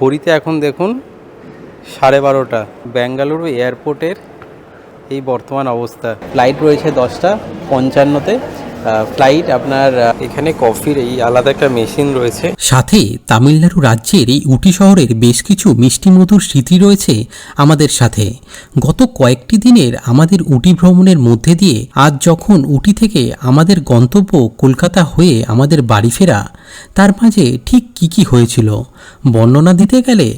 ঘড়িতে এখন দেখুন সাড়ে বারোটা। বেঙ্গালুরু এয়ারপোর্টের এই বর্তমান অবস্থা। ফ্লাইট রয়েছে দশটা পঞ্চান্নতে। ফ্লাইট আপনার এখানে কফির এই আলাদা একটা মেশিন রয়েছে। সাথে তামিলনাড়ু রাজ্যের এই উটি শহরের বেশ কিছু মিষ্টি মধুর স্মৃতি রয়েছে আমাদের সাথে। গত কয়েকটি দিনের আমাদের উটি ভ্রমণের মধ্যে দিয়ে আজ যখন উটি থেকে আমাদের গন্তব্য কলকাতা হয়ে আমাদের বাড়ি ফেরা, তার মাঝে ঠিক কি কি হয়েছিল? বর্ণনা দিতে গেলে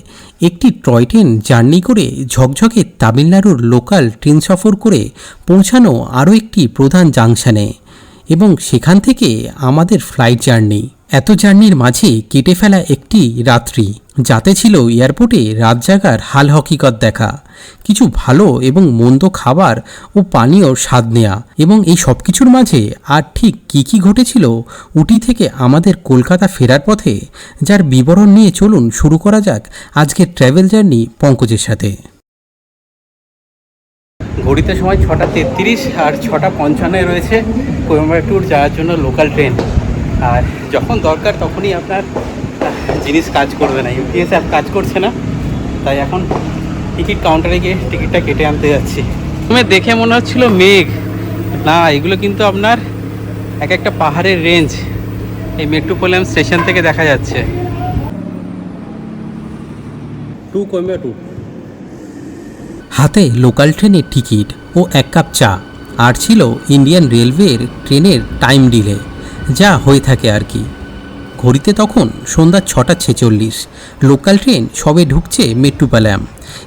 একটি টয় ট্রেন জার্নি করে ঝকঝকে তামিলনাড়ুর লোকাল ট্রেন সফর করে পৌঁছানো আরও একটি প্রধান জাংশনে। এবং সেখান থেকে আমাদের ফ্লাইট জার্নি এত জার্নির মাঝে কেটে ফেলা একটি রাত্রি, যাতে ছিল এয়ারপোর্টে রাত জাগার হাল হকিকত দেখা। কিছু ভালো এবং মন্দ খাবার ও পানীয় স্বাদ নেয়া এবং এই সব কিছুর মাঝে আর ঠিক কী কী ঘটেছিল, উটি থেকে আমাদের কলকাতা ফেরার পথে, যার বিবরণ নিয়ে চলুন শুরু করা যাক আজকের ট্র্যাভেল জার্নি পঙ্কজের সাথে। ঘড়িতে সময় ছটা তেত্রিশ আর ছটা পঞ্চান্নয় রয়েছে। কোয়েম্বাটুর যাওয়ার জন্য লোকাল ট্রেন আর যখন দরকার তখনই আপনার জিনিস কাজ করবে না। ইউপিএস অ্যাপ কাজ করছে না। তাই এখন টিকিট কাউন্টারে গিয়ে টিকিটটা কেটে আনতে যাচ্ছি। প্রথমে দেখে মনে হচ্ছিল মেঘ। না, এগুলো কিন্তু আপনার এক একটা পাহাড়ের রেঞ্জ এই মেট্রোপোলিয়াম স্টেশন থেকে দেখা যাচ্ছে। টু কোয়েম্বাটুর। হাতে লোকাল ট্রেনের টিকিট ও এক কাপ চা। আর ছিল ইন্ডিয়ান রেলওয়ের ট্রেনের টাইম ডিলে, যা হয়ে থাকে আর কি। ঘড়িতে তখন সন্ধ্যা ছটা ছেচল্লিশ, লোকাল ট্রেন সবে ঢুকছে মেট্রোপালাম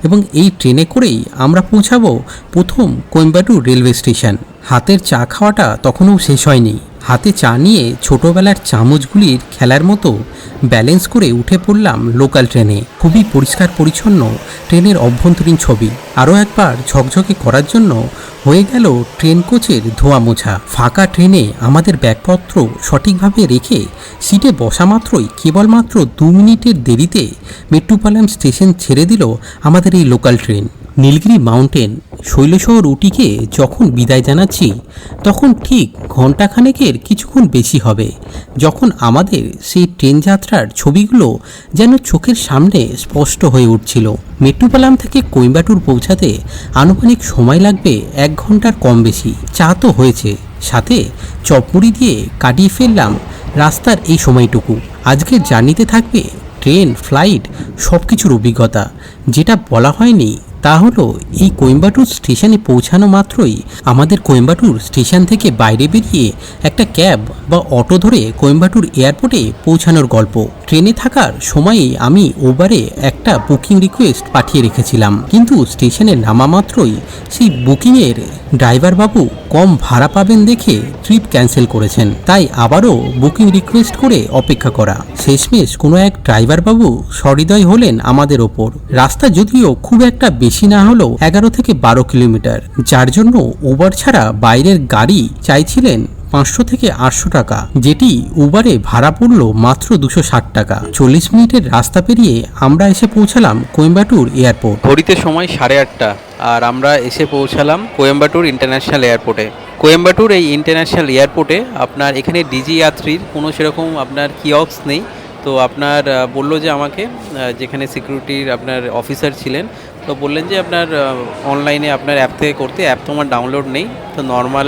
এবং এই ট্রেনে করেই আমরা পৌঁছাবো প্রথম কোয়েম্বাটুর রেলওয়ে স্টেশন। হাতের চা খাওয়াটা তখনও শেষ হয়নি। হাতে চা নিয়ে ছোটোবেলার চামচগুলির খেলার মতো ব্যালেন্স করে উঠে পড়লাম লোকাল ট্রেনে। খুবই পরিষ্কার পরিচ্ছন্ন ট্রেনের অভ্যন্তরীণ ছবি। আরও একবার ঝকঝকে করার জন্য হয়ে গেল ট্রেন কোচের ধোয়া মোছা। ফাঁকা ট্রেনে আমাদের ব্যাগপত্র সঠিকভাবে রেখে সিটে বসা মাত্রই কেবলমাত্র দু মিনিটের দেরিতে মেট্রোপালাম স্টেশন ছেড়ে দিল আমাদের এই লোকাল ট্রেন। নীলগিরি মাউন্টেন শৈলশহর উটিকে যখন বিদায় জানাচ্ছি, তখন ঠিক ঘণ্টাখানেকের কিছুক্ষণ বেশি হবে, যখন আমাদের সেই ট্রেন যাত্রার ছবিগুলো যেন চোখের সামনে স্পষ্ট হয়ে উঠছিল। মেট্রোপালাম থেকে কোয়েম্বাটুর পৌঁছাতে আনুমানিক সময় লাগবে এক ঘণ্টার কম বেশি। চা তো হয়েছে। সাথে চপমুড়ি দিয়ে কাটিয়ে ফেললাম রাস্তার এই সময়টুকু। আজকের জার্নিতে থাকবে ট্রেন, ফ্লাইট সব কিছুর অভিজ্ঞতা, যেটা বলা হয়নি তা হলো, এই কোয়েম্বাটুর স্টেশনে পৌঁছানো মাত্রই আমাদের কোয়েম্বাটুর স্টেশন থেকে বাইরে বেরিয়ে একটা ক্যাব বা অটো ধরে কোয়েম্বাটুর এয়ারপোর্টে পৌঁছানোর গল্প। ট্রেনে থাকার সময়ে আমি ওবারে একটা বুকিং রিকোয়েস্ট পাঠিয়ে রেখেছিলাম। কিন্তু স্টেশনে নামা মাত্রই সেই বুকিংয়ের ড্রাইভার বাবু কম ভাড়া পাবেন দেখে ট্রিপ ক্যান্সেল করেছেন। তাই আবারও বুকিং রিকোয়েস্ট করে অপেক্ষা করা। শেষমেশ কোনো এক ড্রাইভার বাবু সহৃদয় হলেন আমাদের ওপর। রাস্তা যদিও খুব একটা বেশি না হলেও এগারো থেকে বারো কিলোমিটার। যার জন্য উবার ছাড়া বাইরের গাড়ি চাইছিলেন পাঁচশো থেকে আটশো টাকা, যেটি উবারে ভাড়া পড়ল মাত্র দুশো ষাট টাকা। চল্লিশ মিনিটের রাস্তা পেরিয়ে আমরা এসে পৌঁছালাম কোয়েম্বাটুর এয়ারপোর্ট। ঘড়িতে সময় সাড়ে আটটা, আর আমরা এসে পৌঁছালাম কোয়েম্বাটুর ইন্টারন্যাশনাল এয়ারপোর্টে। কোয়েম্বাটুর এই ইন্টারন্যাশনাল এয়ারপোর্টে আপনার এখানে ডিজি যাত্রীর কোনো সেরকম আপনার কিয়ক্স নেই। তো আপনার বলল যে আমাকে যেখানে সিকিউরিটির আপনার অফিসার ছিলেন, তো বললেন যে আপনার অনলাইনে আপনার অ্যাপ থেকে করতে, অ্যাপ তো আমার ডাউনলোড নেই। তো নর্মাল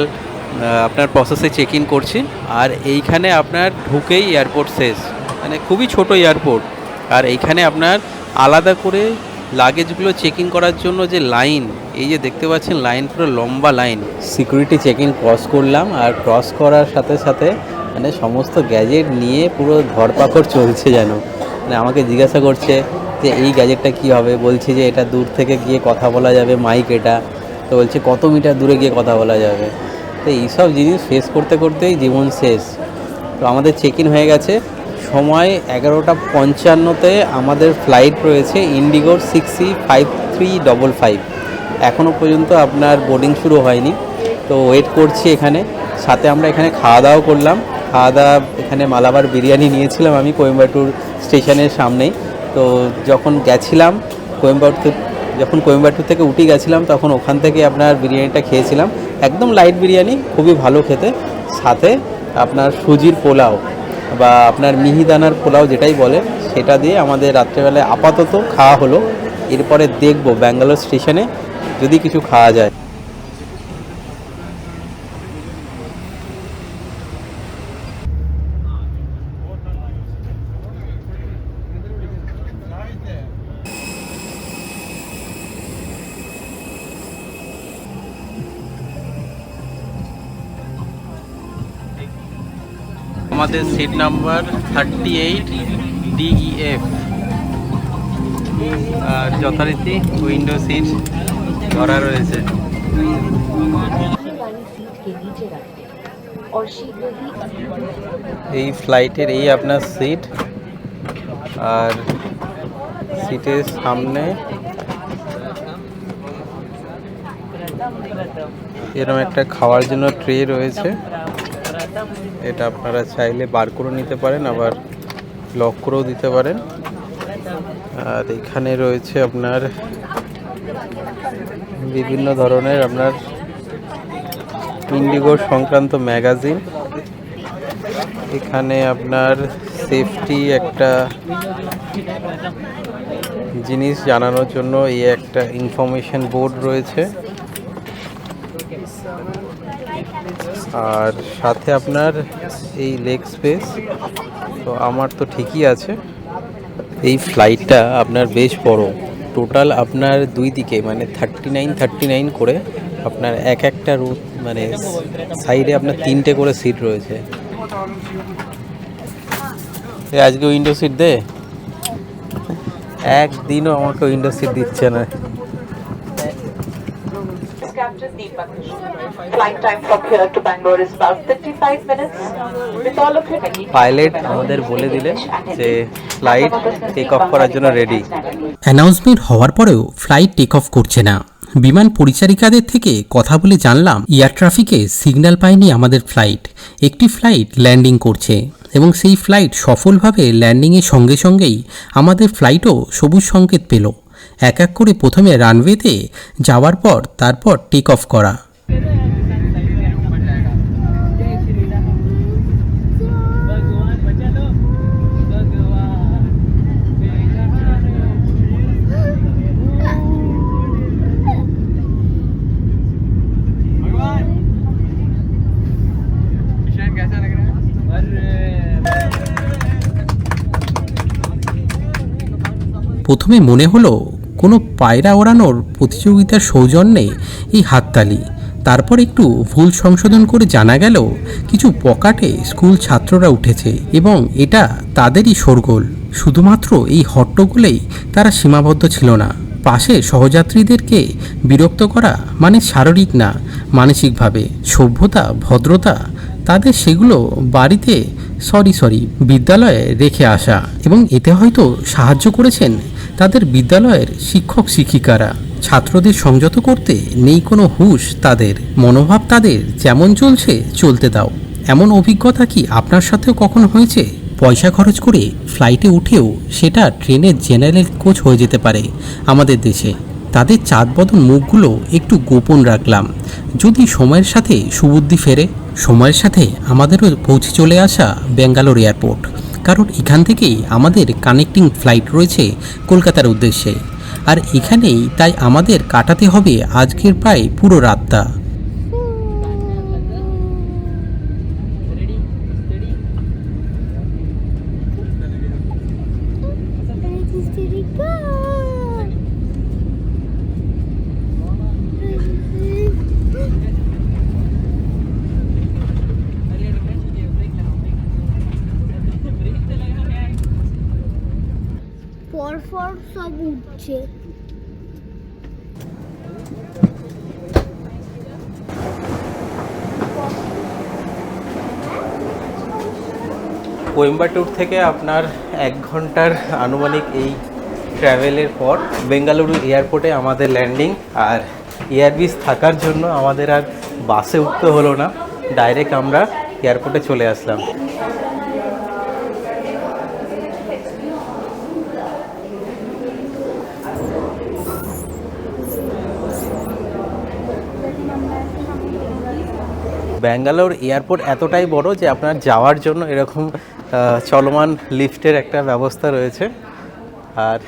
আপনার প্রসেসে চেক ইন করছি। আর এইখানে আপনার ঢুকেই এয়ারপোর্ট শেষ। মানে খুবই ছোট এয়ারপোর্ট আর এইখানে আপনার আলাদা করে লাগেজগুলো চেকিং করার জন্য যে লাইন এই যে দেখতে পাচ্ছেন লাইন পুরো লম্বা লাইন সিকিউরিটি চেকিং ক্রস করলাম। আর ক্রস করার সাথে সাথে মানে সমস্ত গ্যাজেট নিয়ে পুরো ধরপাকড় চলছে যেন। মানে আমাকে জিজ্ঞাসা করছে যে, এই গ্যাজেটটা কি হবে? বলছি যে, এটা দূর থেকে গিয়ে কথা বলা যাবে মাইক এটা। তো বলছে, কত মিটার দূরে গিয়ে কথা বলা যাবে? তো এইসব জিনিস ফেস করতে করতেই জীবন শেষ। তো আমাদের চেক ইন হয়ে গেছে। সময় এগারোটা পঞ্চান্নতে আমাদের ফ্লাইট রয়েছে ইন্ডিগোর six C five three double five এখনও পর্যন্ত আপনার বোর্ডিং শুরু হয়নি। তো ওয়েট করছি এখানে। সাথে আমরা এখানে খাওয়া দাওয়া করলাম। খাওয়া দাওয়া এখানে মালাবার বিরিয়ানি নিয়েছিলাম আমি কোয়েম্বাটুর স্টেশনের সামনেই। তো যখন গেছিলাম কোয়েম্বাটুর যখন কোয়েম্বাটুর থেকে উঠে গেছিলাম, তখন ওখান থেকে আপনার বিরিয়ানিটা খেয়েছিলাম। একদম লাইট বিরিয়ানি, খুবই ভালো খেতে। সাথে আপনার সুজির পোলাও বা আপনার মিহিদানার পোলাও যেটাই বলে, সেটা দিয়ে আমাদের রাত্রেবেলায় আপাতত খাওয়া হলো। এরপরে দেখব ব্যাঙ্গালোর স্টেশনে যদি কিছু খাওয়া যায়। আমাদের seat number thirty eight DEF আর যথারীতি উইন্ডো সিট ধরা রয়েছে। এই ফ্লাইটের এই আপনার সিট আর সিটের সামনে এরকম একটা খাওয়ার জন্য ট্রে রয়েছে। এটা আপনারা চাইলে বার করে নিতে পারেন, আবার লক করেও দিতে পারেন। আর এখানে রয়েছে আপনার বিভিন্ন ধরনের আপনার ইন্ডিগো সংক্রান্ত ম্যাগাজিন এখানে আপনার সেফটি একটা জিনিস জানানোর জন্য এই একটা ইনফরমেশন বোর্ড রয়েছে। আর সাথে আপনার এই লেগ স্পেস তো আমার তো ঠিকই আছে। এই ফ্লাইটটা আপনার বেশ বড়। টোটাল আপনার দুই দিকে মানে থার্টি নাইন থার্টি নাইন করে আপনার এক একটা রুট মানে সাইডে আপনার তিনটে করে সিট রয়েছে। আজকে উইন্ডো সিট দে? একদিনও আমাকে উইন্ডো সিট দিচ্ছে না। Captain Deepak. Flight time from here to Bangalore is about 55 minutes. With all of you, pilot আমাদের বলে দিলেন যে ফ্লাইট টেক অফ করার জন্য রেডি অ্যানাউন্সমেন্ট হওয়ার পরেও ফ্লাইট টেক অফ করছে না। বিমান পরিচারিকাদের থেকে কথা বলে জানলাম এয়ার ট্রাফিকে সিগন্যাল পায়নি আমাদের ফ্লাইট একটি ফ্লাইট ল্যান্ডিং করছে এবং সেই ফ্লাইট সফলভাবে ল্যান্ডিংয়ের সঙ্গে সঙ্গেই আমাদের ফ্লাইটও সবুজ সংকেত পেল। এক এক করে প্রথমে রানওয়েতে যাওয়ার পর তারপর টেক অফ করা। প্রথমে মনে হলো কোনো পায়রা ওড়ানোর প্রতিযোগিতার সৌজন্যে এই হাততালি। তারপর একটু ভুল সংশোধন করে জানা গেল, কিছু পকাটে স্কুল ছাত্ররা উঠেছে এবং এটা তাদেরই শোরগোল। শুধুমাত্র এই হট্টগোলেই তারা সীমাবদ্ধ ছিল না। পাশে সহযাত্রীদেরকে বিরক্ত করা মানে শারীরিক না, মানসিকভাবে। সভ্যতা, ভদ্রতা, তাদের সেগুলো বাড়িতে সরি সরি বিদ্যালয়ে রেখে আসা। এবং এতে হয়তো সাহায্য করেছেন তাদের বিদ্যালয়ের শিক্ষক শিক্ষিকারা ছাত্রদের সংযত করতে নেই কোনো হুঁশ তাদের। মনোভাব তাদের যেমন চলছে, চলতে দাও। এমন অভিজ্ঞতা কি আপনার সাথেও কখনো হয়েছে? পয়সা খরচ করে ফ্লাইটে উঠেও সেটা ট্রেনের জেনারেল কোচ হয়ে যেতে পারে আমাদের দেশে। তাদের চাঁদবদন মুখগুলো একটু গোপন রাখলাম। যদি সময়ের সাথে সুবুদ্ধি ফেরে, সময়ের সাথে আমাদেরও পৌঁছে চলে আসা ব্যাঙ্গালোর এয়ারপোর্ট। কারণ এখান থেকেই আমাদের কানেক্টিং ফ্লাইট রয়েছে কলকাতার উদ্দেশ্যে। আর এখানেই তাই আমাদের কাটাতে হবে আজকের প্রায় পুরো রাতটা পরপর সব উঠছে। কোয়েম্বাটুর থেকে আপনার এক ঘণ্টার আনুমানিক এই ট্রাভেলের পর বেঙ্গালুরু এয়ারপোর্টে আমাদের ল্যান্ডিং আর এয়ারবিস থাকার জন্য আমাদের আর বাসে উঠতে হলো না। ডাইরেক্ট আমরা এয়ারপোর্টে চলে আসলাম। ব্যাঙ্গালোর এয়ারপোর্ট এতটাই বড় যে আপনার যাওয়ার জন্য এরকম চলমান লিফটের একটা ব্যবস্থা রয়েছে। আর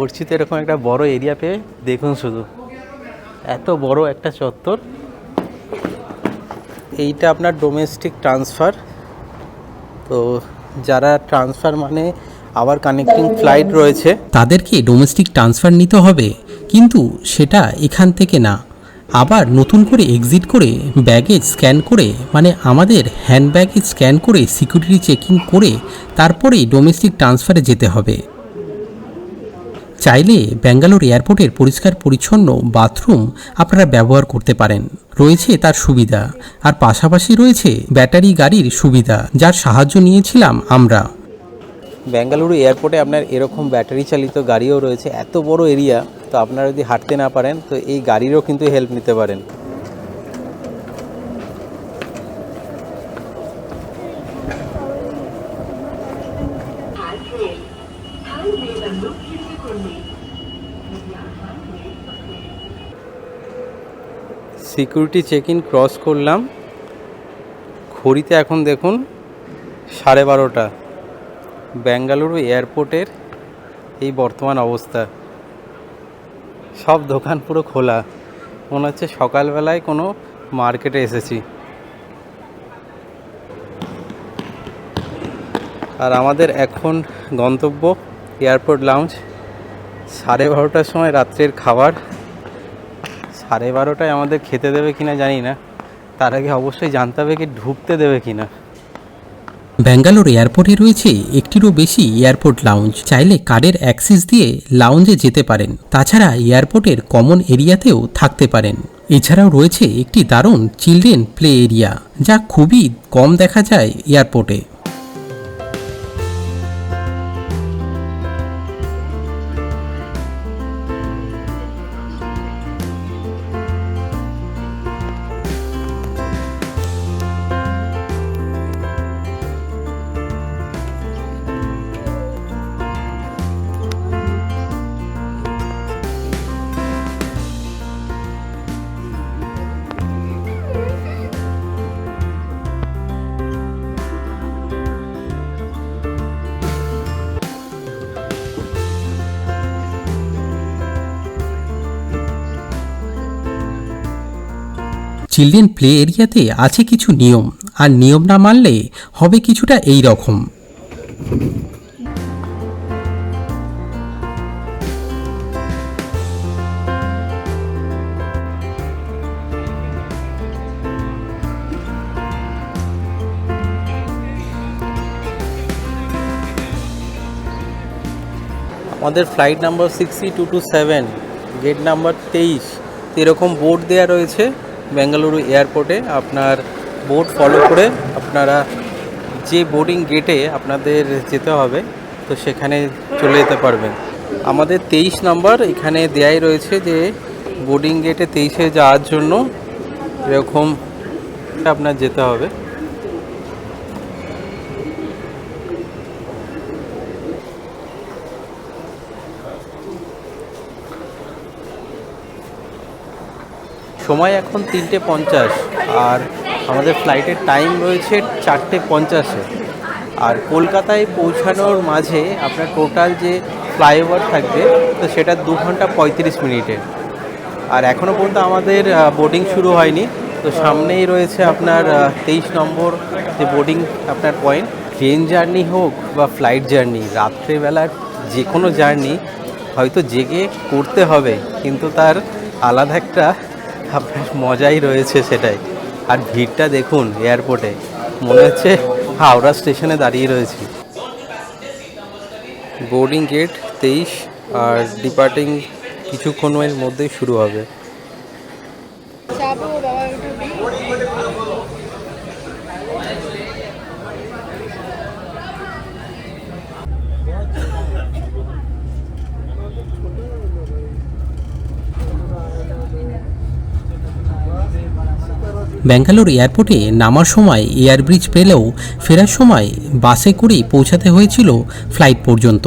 অর্চিত এরকম একটা বড় এরিয়া পেয়ে দেখুন শুধু। এত বড় একটা চত্বর। এইটা আপনার ডোমেস্টিক ট্রান্সফার তো যারা ট্রান্সফার মানে আবার কানেক্টিং ফ্লাইট রয়েছে। তাদেরকে ডোমেস্টিক ট্রান্সফার নিতে হবে? কিন্তু সেটা এখান থেকে না। আবার নতুন করে এক্সিট করে ব্যাগেজ স্ক্যান করে মানে আমাদের হ্যান্ড ব্যাগেজ স্ক্যান করে সিকিউরিটি চেকিং করে তারপরেই ডোমেস্টিক ট্রান্সফারে যেতে হবে। চাইলে ব্যাঙ্গালোর এয়ারপোর্টের পরিষ্কার পরিচ্ছন্ন বাথরুম আপনারা ব্যবহার করতে পারেন। রয়েছে তার সুবিধা। আর পাশাপাশি রয়েছে ব্যাটারি গাড়ির সুবিধা, যার সাহায্য নিয়েছিলাম আমরা। ব্যাঙ্গালুরু এয়ারপোর্টে আপনার এরকম ব্যাটারি চালিত গাড়িও রয়েছে। এত বড় এরিয়া তো আপনারা যদি হাঁটতে না পারেন, তো এই গাড়িরও কিন্তু হেল্প নিতে পারেন। সিকিউরিটি চেক ইন ক্রস করলাম। ঘড়িতে এখন দেখুন সাড়ে বারোটা। বেঙ্গালুরু এয়ারপোর্টের এই বর্তমান অবস্থা। সব দোকান পুরো খোলা। মনে হচ্ছে সকালবেলায় কোনো মার্কেটে এসেছি। আর আমাদের এখন গন্তব্য এয়ারপোর্ট লাউঞ্জ। সাড়ে বারোটার সময় রাত্রের খাবার। সাড়ে বারোটায় আমাদের খেতে দেবে কিনা জানি না। তার আগে অবশ্যই জানতে হবে কি ঢুকতে দেবে কিনা। ব্যাঙ্গালোর এয়ারপোর্টে রয়েছে একটিরও বেশি এয়ারপোর্ট লাউঞ্জ চাইলে কার্ডের অ্যাক্সিস দিয়ে লাউঞ্জে যেতে পারেন। তাছাড়া এয়ারপোর্টের কমন এরিয়াতেও থাকতে পারেন। এছাড়াও রয়েছে একটি দারুণ চিলড্রেন প্লে এরিয়া যা খুবই কম দেখা যায় এয়ারপোর্টে। চিলড্রেন প্লে এরিয়াতে আছে কিছু নিয়ম, আর নিয়ম না মানলে হবে কিছুটা এই রকম আমাদের flight number sixty two two seven gate number তেইশ, এরকম বোর্ড দেওয়া রয়েছে। বেঙ্গালুরু এয়ারপোর্টে আপনার বোর্ড ফলো করে আপনারা যে বোর্ডিং গেটে আপনাদের যেতে হবে, তো সেখানে চলে যেতে পারবেন। আমাদের তেইশ নাম্বার এখানে দেয়াই রয়েছে যে বোর্ডিং গেটে তেইশে যাওয়ার জন্য এরকম আপনার যেতে হবে। সময় এখন তিনটে পঞ্চাশ, আর আমাদের ফ্লাইটের টাইম রয়েছে চারটে পঞ্চাশে। আর কলকাতায় পৌঁছানোর মাঝে আপনার টোটাল যে ফ্লাইওভার থাকবে, তো সেটা দু ঘণ্টা পঁয়ত্রিশ মিনিটে। আর এখনও পর্যন্ত আমাদের বোর্ডিং শুরু হয়নি। তো সামনেই রয়েছে আপনার তেইশ নম্বর যে বোর্ডিং আপনার পয়েন্ট ট্রেন জার্নি হোক বা ফ্লাইট জার্নি রাত্রেবেলার যে কোনো জার্নি হয়তো জেগে করতে হবে, কিন্তু তার আলাদা একটা আপনার মজাই রয়েছে সেটাই। আর ভিড়টা দেখুন এয়ারপোর্টে মনে হচ্ছে হাওড়া স্টেশনে দাঁড়িয়ে রয়েছি। বোর্ডিং গেট তেইশ আর ডিপার্টিং কিছুক্ষণের মধ্যেই শুরু হবে। ব্যাঙ্গালোর এয়ারপোর্টে নামার সময় এয়ার ব্রিজ পেলেও ফেরার সময় বাসে করে পৌঁছাতে হয়েছিল ফ্লাইট পর্যন্ত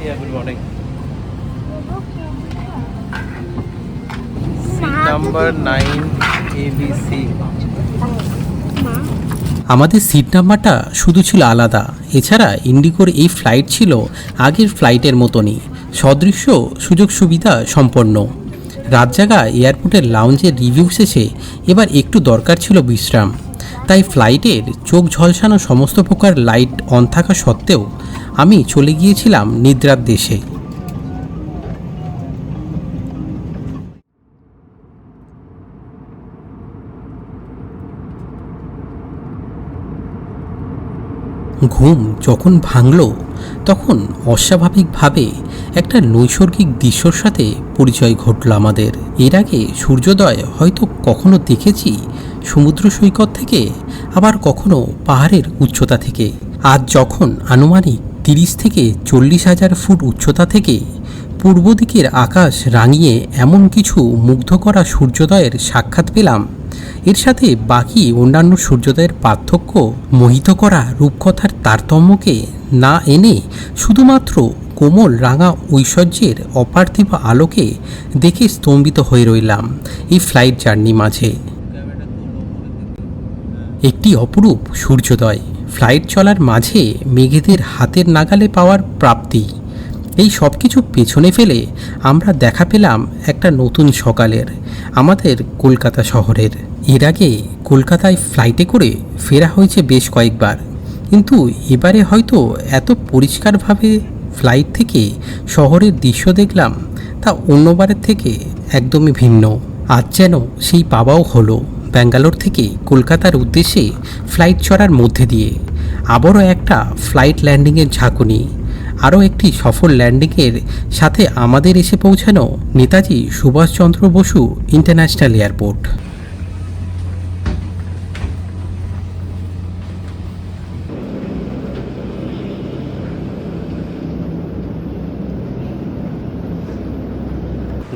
Yeah, good number 9 ABC. আমাদের সিট নাম্বারটা শুধু ছিল আলাদা। এছাড়া ইন্ডিগোর এই ফ্লাইট ছিল আগের ফ্লাইটের মতনই। সদৃশ্য, সুযোগ সুবিধা সম্পন্ন। রাত জাগা এয়ারপোর্টের লাউঞ্জের রিভিউ শেষে এবার একটু দরকার ছিল বিশ্রাম। তাই ফ্লাইটের চোখ ঝলসানো সমস্ত প্রকার লাইট অন থাকা সত্ত্বেও আমি চলে গিয়েছিলাম নিদ্রার দেশে। ঘুম যখন ভাঙল, তখন অস্বাভাবিকভাবে একটা নৈসর্গিক দৃশ্যর সাথে পরিচয় ঘটল আমাদের। এর আগে সূর্যোদয় হয়তো কখনো দেখেছি সমুদ্র সৈকত থেকে, আবার কখনো পাহাড়ের উচ্চতা থেকে। আজ যখন আনুমানিক তিরিশ থেকে চল্লিশ হাজার ফুট উচ্চতা থেকে পূর্ব দিকের আকাশ রাঙিয়ে এমন কিছু মুগ্ধ করা সূর্যোদয়ের সাক্ষাৎ পেলাম এর সাথে বাকি অন্যান্য সূর্যোদয়ের পার্থক্য মোহিত করা রূপকথার তারতম্যকে না এনে শুধুমাত্র কোমল রাঙা ঐশ্বর্যের অপার্থিব আলোকে দেখে স্তম্ভিত হয়ে রইলাম এই ফ্লাইট জার্নি মাঝে। একটি অপরূপ সূর্যোদয়। ফ্লাইট চলার মাঝে মেঘেদের হাতের নাগালে পাওয়ার প্রাপ্তি। এই সব কিছু পেছনে ফেলে আমরা দেখা পেলাম একটা নতুন সকালের, আমাদের কলকাতা শহরের। এর আগে কলকাতায় ফ্লাইটে করে ফেরা হয়েছে বেশ কয়েকবার। কিন্তু এবারে হয়তো এত পরিষ্কারভাবে ফ্লাইট থেকে শহরের দৃশ্য দেখলাম, তা অন্যবারের থেকে একদমই ভিন্ন। আজ যেন সেই পাওয়াও হলো ব্যাঙ্গালোর থেকে কলকাতার উদ্দেশ্যে ফ্লাইট চড়ার মধ্যে দিয়ে। আবারও একটা ফ্লাইট ল্যান্ডিংয়ের ঝাঁকুনি, আরও একটি সফল ল্যান্ডিংয়ের সাথে আমাদের এসে পৌঁছানো নেতাজি সুভাষচন্দ্র বসু ইন্টারন্যাশনাল এয়ারপোর্ট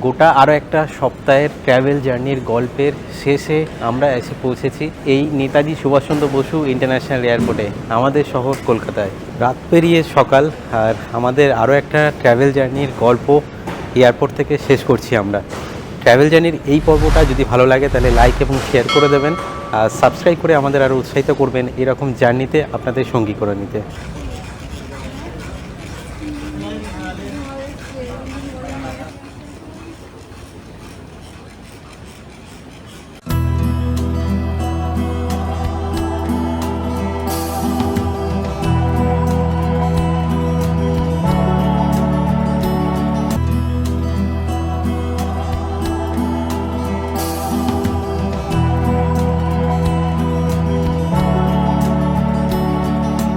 গোটা আরও একটা সপ্তাহের ট্র্যাভেল জার্নির গল্পের শেষে আমরা এসে পৌঁছেছি এই নেতাজি সুভাষচন্দ্র বসু ইন্টারন্যাশনাল এয়ারপোর্টে আমাদের শহর কলকাতায়। রাত পেরিয়ে সকাল আর আমাদের আরও একটা ট্র্যাভেল জার্নির গল্প এয়ারপোর্ট থেকে শেষ করছি আমরা। ট্র্যাভেল জার্নির এই পর্বটা যদি ভালো লাগে তাহলে লাইক এবং শেয়ার করে দেবেন আর সাবস্ক্রাইব করে আমাদের আরও উৎসাহিত করবেন এরকম জার্নিতে আপনাদের সঙ্গী করে নিতে।